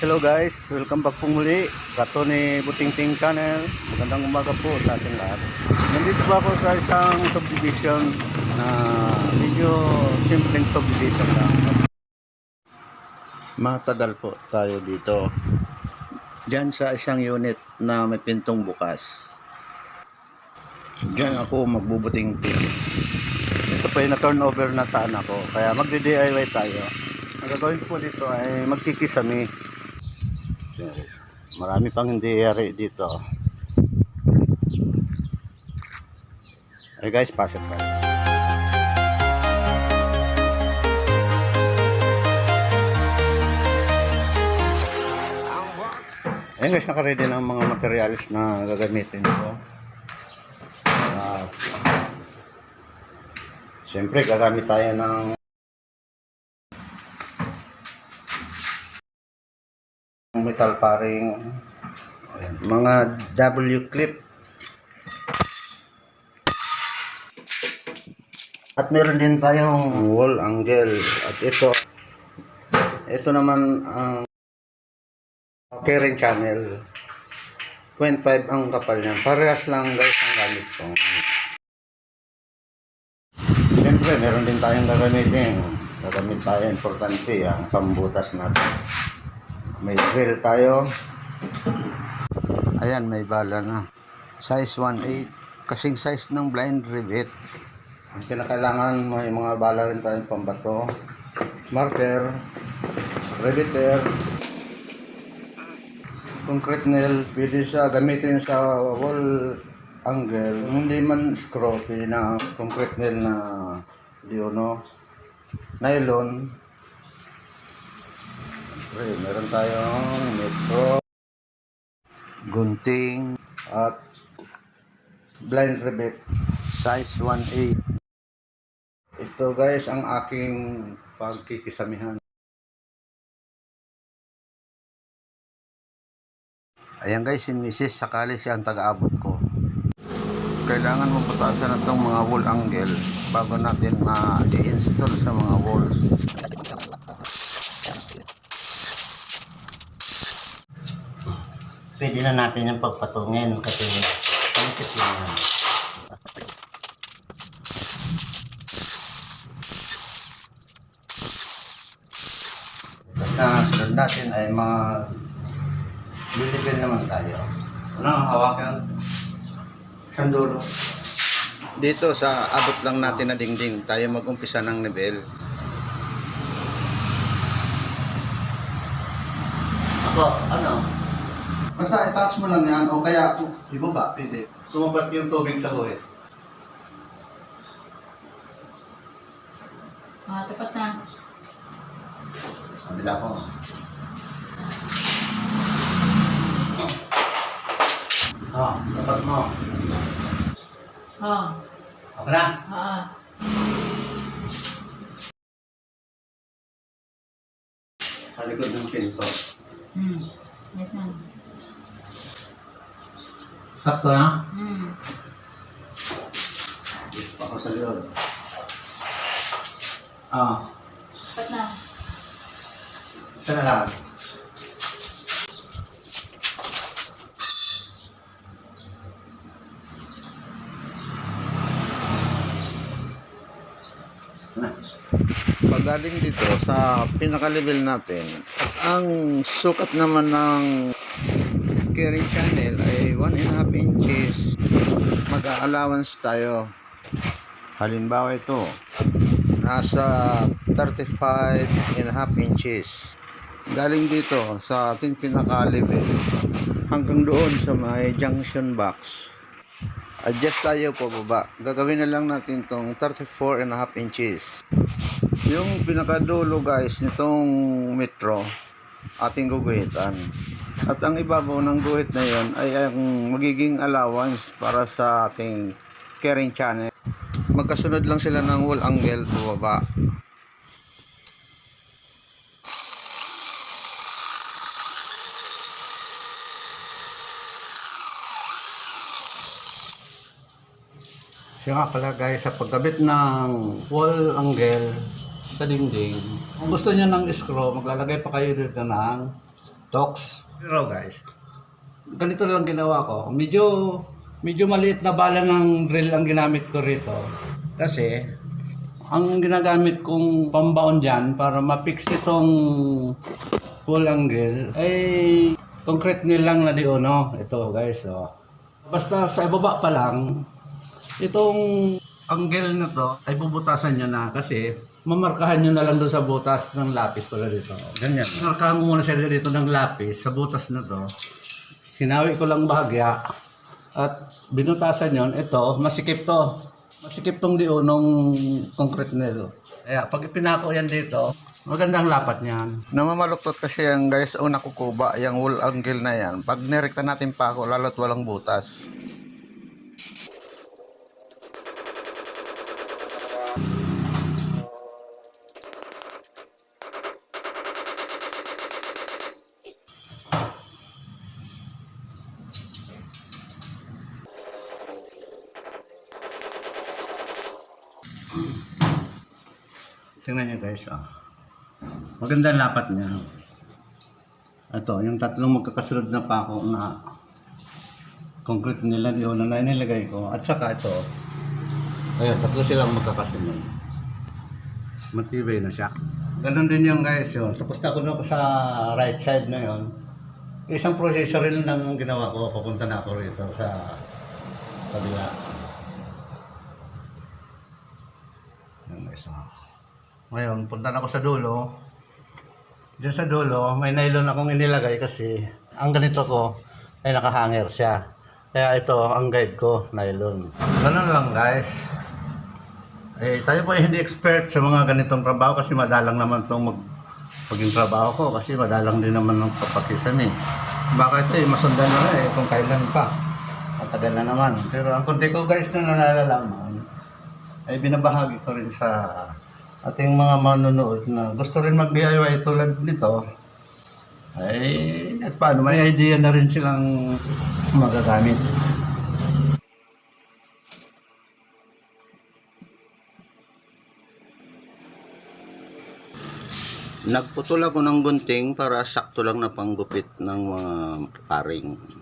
Hello guys, welcome back po muli. Kato ni Butingting Channel. Magandang umaga po sa ating lahat. Nandito po ako sa isang subdivision na medyo simpleng subdivision lang. Matagal po tayo dito. Diyan sa isang unit na may pintong bukas. Diyan ako magbubuting-ting. Ito pa yung na-turnover na sa anak ko. Kaya magdi-DIY tayo. Ang gagawin po dito ay magkikisami. Marami pang hindi yari dito. Ay guys, pasok pa. Ayun guys, nakaready na ang mga materials na gagamitin ko. At Siyempre, gagamit tayo ng metal paring. Mga W clip. At meron din tayong wall angle. At ito ito naman ang carrying channel. 0.5 ang kapal niya parehas lang guys ang gamit ko. Siyempre meron din tayong gagamitin. Gagamit tayo importante ang pambutas natin may drill tayo. Ayan, may bala na. Size 1.8. Kasing size ng blind rivet. Ang kinakailangan, may mga bala rin tayong pambato. Marker. Riveter. Concrete nail. Pwede siya gamitin sa wall angle. Hindi man screw. Pwede na concrete nail na di ano, nylon. Siyempre, meron tayong metro, gunting, at blind rivet, size 1.8. Ito guys, ang aking pagkikisamihan. Ayan guys, si Mrs. sakali siya ang taga-abot ko. Kailangan maputasan na itong mga wall angle bago natin ma-install sa mga walls. Pwede na natin yung pagpatungin kasi manipis lang yan. Tapos na sunod natin ay mga lilipin naman tayo. Ano, hawakan? Isang dulo. Dito sa abot lang natin na dingding, tayo mag-umpisa ng level. Ako, ano? Basta itaas mo lang yan o kaya ibaba, pwede. Tumapat yung tubig sa buhit. Ah, tapat na. Kabila ko. Ah, tapat mo. Oo. Okay na? Oo. Kalikod ng pinto. Hmm. Yes na. Sakto na? Hmm. Ako sa liyod. Ah, Tapat na. isa na lang. Pagaling dito sa pinaka-level natin, ang sukat naman ng carrying channel ay 1 and a half inches. Mag-allowance tayo. Halimbawa ito, nasa 35 and a half inches. Galing dito sa ating pinaka-level hanggang doon sa may junction box. Adjust tayo po baba. Gagawin na lang natin tong 34 and a half inches. Yung pinakadulo guys nitong metro ating guguhitan. At ang ibabaw ng guhit na yon ay ang magiging allowance para sa ating carrying channel. Magkasunod lang sila ng wall angle baba. Siya nga pala guys, sa pagkabit ng wall angle sa dingding, kung gusto niyo ng screw, maglalagay pa kayo dito ng talks. Pero guys, ganito lang ginawa ko. Medyo, medyo maliit na bala ng drill ang ginamit ko rito. Kasi, ang ginagamit kong pambaon dyan para ma-fix itong full angle ay concrete nail lang na di uno. Ito guys, oh. Basta sa ibaba pa lang, itong angle na to ay bubutasan nyo na kasi mamarkahan nyo na lang doon sa butas ng lapis pala dito. Ganyan. Markahan ko muna siya dito ng lapis sa butas na to. Hinawi ko lang bahagya at binutasan yon ito, masikip to. Masikip tong diunong concrete nito. Kaya pag pinako yan dito, magandang lapat niyan. Namamaluktot kasi yan guys, una kukuba, yung wall angle na yan. Pag nirekta natin pa ako, lalo't walang butas. Guys, ah. Maganda lapat niya. Ito, yung tatlong magkakasunod na pako na concrete nila una na inilagay ko. At saka ito, ayun, tatlo silang magkakasunod. Matibay na siya. Ganon din yung guys yun. Tapos na ako sa right side na yon. Isang proseso rin ang ginawa ko. Papunta na ako rito sa kabila. Yan guys, ah. Ngayon, punta na ako sa dulo. Diyan sa dulo, may nylon akong inilagay kasi ang ganito ko ay nakahanger siya. Kaya ito, ang guide ko, nylon. Ganun lang guys. Eh, tayo po ay hindi expert sa mga ganitong trabaho kasi madalang naman itong mag maging trabaho ko kasi madalang din naman ng papakisan eh. Baka ito eh, masundan na eh kung kailan pa. Matagal na naman. Pero ang konti ko guys na nalalaman ay binabahagi ko rin sa ating mga manonood na gusto rin mag-DIY tulad nito ay at paano may idea na rin silang magagamit. Nagputol ako ng gunting para sakto lang na panggupit ng mga paring.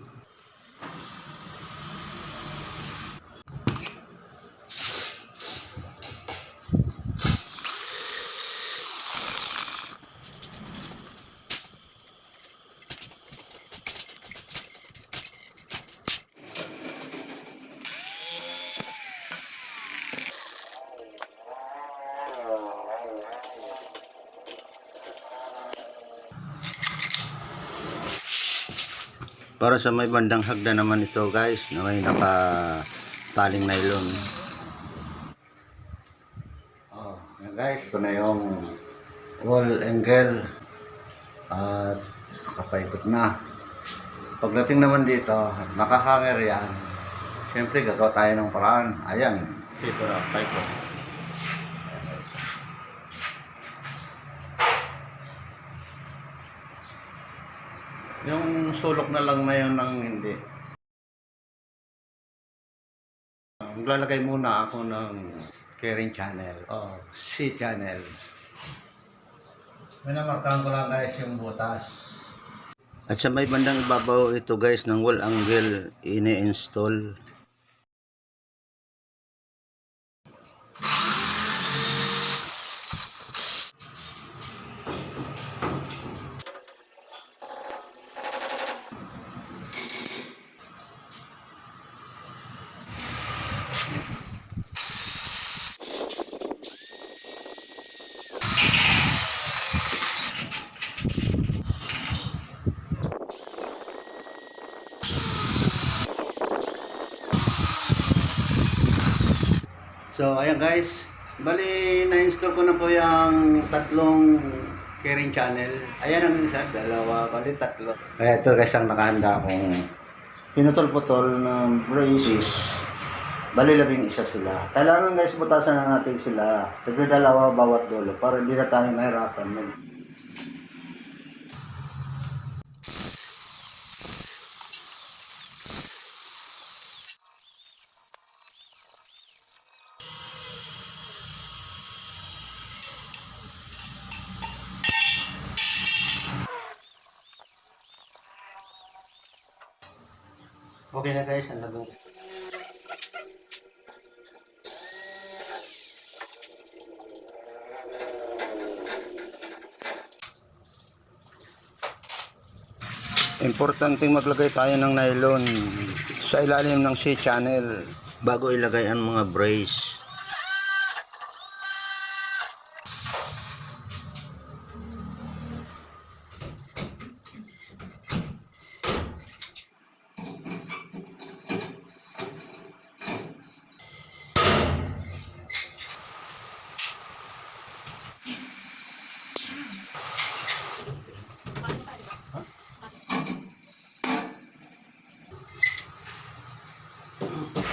Para sa may bandang hagda naman ito guys na may naka taling nylon. Oh, guys, ito na yung wall angle at nakapaikot na. Pagdating naman dito, nakahanger yan. Siyempre gagawa tayo ng paraan. Ayan, dito na, paikot. Yung sulok na lang na yun ng hindi. Maglalagay muna ako ng caring channel o C channel. Minamarkahan ko lang guys yung butas. At sa may bandang ibabaw ito guys ng wall angle ini-install. So, ayan guys. Bali, na-install ko na po yung tatlong caring channel. Ayan ang isa, dalawa, bali tatlo. Kaya ito guys ang nakahanda kong pinutol-putol na braces. Bali labing isa sila. Kailangan guys butasan na natin sila. Tigre dalawa bawat dulo para hindi na tayo nahirapan. Mag- Okay na guys, ang labong. Importanteng maglagay tayo ng nylon sa ilalim ng C-channel bago ilagay ang mga brace.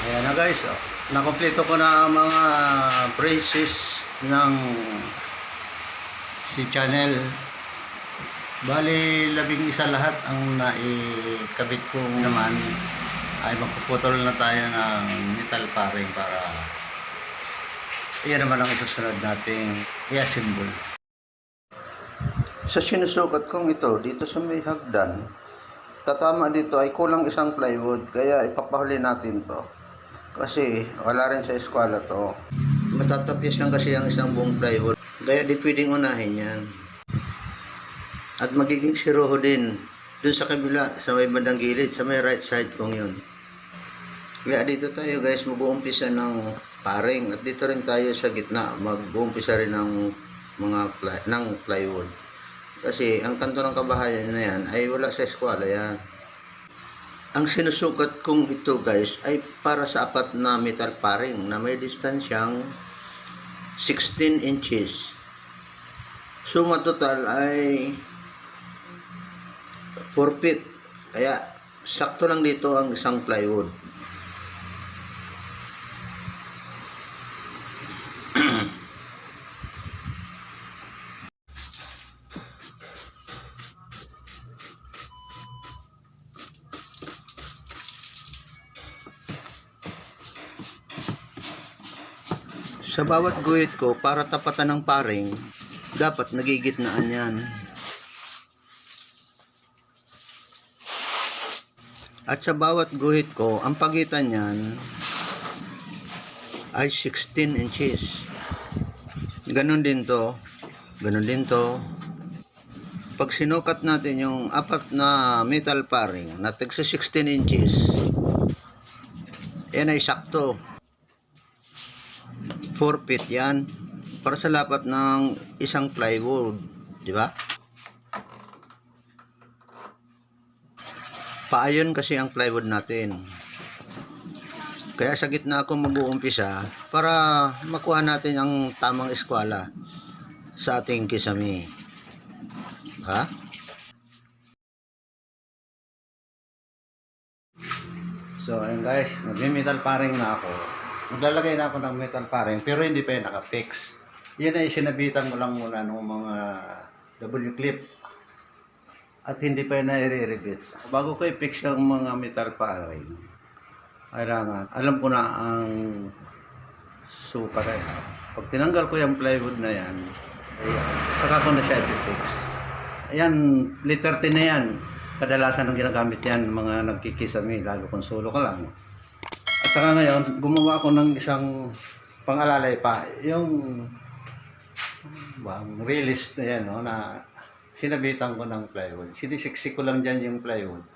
Ayan na guys, oh. nakompleto ko na ang mga braces ng si channel. Bali, labing isa lahat ang naikabit ko naman ay magpuputol na tayo ng metal paring para iyan naman ang isusunod nating i-assemble. Sa sinusukat kong ito, dito sa may hagdan, tatama dito ay kulang isang plywood kaya ipapahuli natin to kasi wala rin sa eskwela to. Matatapis lang kasi ang isang buong plywood. Kaya di pwedeng unahin yan. At magiging siroho din. Dun sa kabila sa may bandang gilid sa may right side kong yun. Kaya dito tayo guys mag-uumpisa ng paring. At dito rin tayo sa gitna mag-uumpisa rin ng mga ply, ng plywood. Kasi ang kanto ng kabahayan na yan ay wala sa eskwela yan. Ang sinusukat kong ito guys ay para sa apat na metal paring na may distansyang 16 inches. Suma total ay 4 feet. Kaya sakto lang dito ang isang plywood. Sa bawat guhit ko, para tapatan ng paring, dapat nagigitnaan yan. At sa bawat guhit ko, ang pagitan niyan ay 16 inches. Ganon din to. Ganon din to. Pag sinukat natin yung apat na metal paring na tagsa 16 inches, yan ay sakto. 4 feet yan para sa lapat ng isang plywood di ba? Paayon kasi ang plywood natin. Kaya sa gitna ako mag-uumpisa para makuha natin ang tamang eskwala sa ating kisame. Ha? So, ayun guys, nag-metal paring na ako. Maglalagay na ako ng metal paring, pero hindi pa yun naka-fix. Yan ay sinabitan mo lang muna ng mga W-clip. At hindi pa yun nai-rebit. Bago ko i-fix yung mga metal paring, kailangan, alam ko na ang sukat ay. Pag tinanggal ko yung plywood na yan, ayan, saka ko na siya i-fix. Ayan, liter 10 na yan. Kadalasan ng ginagamit yan, mga nagkikisami, lalo kung solo ka lang. At saka ngayon, gumawa ako ng isang pangalalay pa. Yung bang release na yan, no, na sinabitan ko ng plywood. Sinisiksik ko lang dyan yung plywood.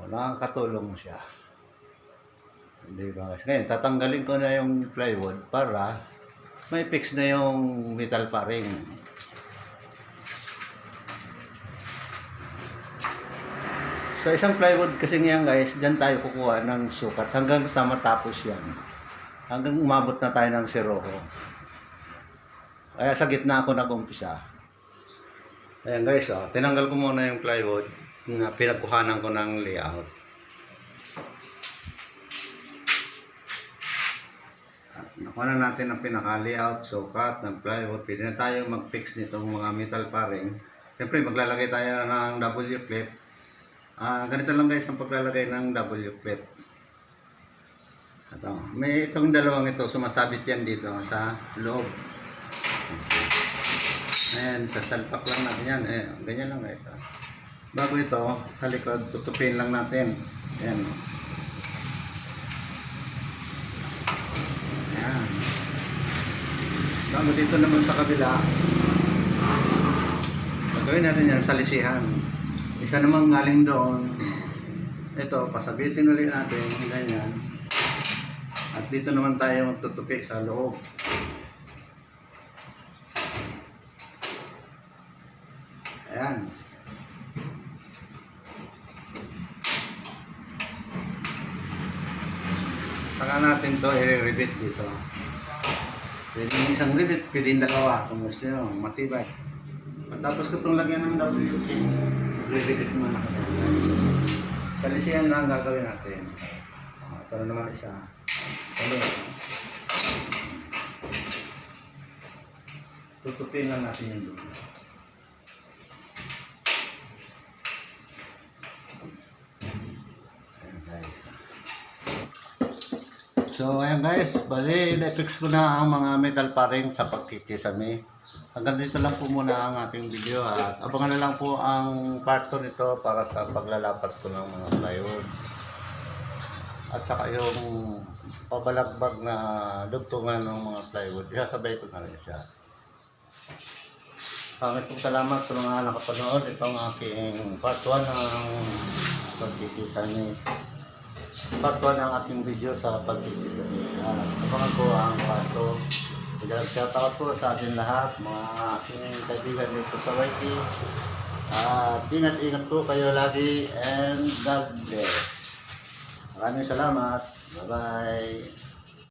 O, nakakatulong siya. Hindi ba? Ngayon, tatanggalin ko na yung plywood para may fix na yung metal paring. Sa isang plywood kasi ngayon guys, dyan tayo kukuha ng sukat hanggang sa matapos yan. Hanggang umabot na tayo ng siroho. Kaya sa gitna ako nag-umpisa. Ayan guys, oh, tinanggal ko muna yung plywood na pinagkuhanan ko ng layout. Nakuha na natin ang pinaka-layout, sukat ng plywood. Pwede na tayo mag-fix nitong mga metal paring. Siyempre, maglalagay tayo ng W-clip Ah, ganito lang guys ang paglalagay ng W-plate. Ito. May itong dalawang ito. Sumasabit yan dito sa loob. Ayan, sasalpak lang natin yan. Eh, ganyan lang guys. Ah. Bago ito, sa likod, tutupin lang natin. Ayan. Ayan. Bago dito naman sa kabila, gagawin natin yan sa lisihan. Isa namang galing doon. Ito, pasabitin ulit natin, ganyan. At dito naman tayo magtutupi sa loob. Ayan. Saka natin to i-rebit dito. Pwede isang rebit, pwede dalawa kung gusto nyo, matibay. Matapos ko itong lagyan ng WT, rebit mo na. Salisihan lang ang gagawin natin. Oh, ito na naman isa. Ano? Tutupin lang natin yung dulo. So ayan guys, bali na-fix ko na ang mga metal paring sa pagkikisame. Hanggang dito lang po muna ang ating video at abangan na lang po ang part 2 nito para sa paglalapat ko ng mga plywood. At saka yung pabalagbag na dugtungan ng mga plywood, isasabay ko na rin siya. Maraming pong salamat sa mga nakapanood. Itong aking part 1 ng pagkikisame part 1 ng ating video sa pagkikisa. Uh, abangan ko ang part 2. Magalang shoutout po sa ating lahat, mga aking kaibigan dito sa YT. At ingat-ingat po kayo lagi and God bless. Maraming salamat. Bye-bye.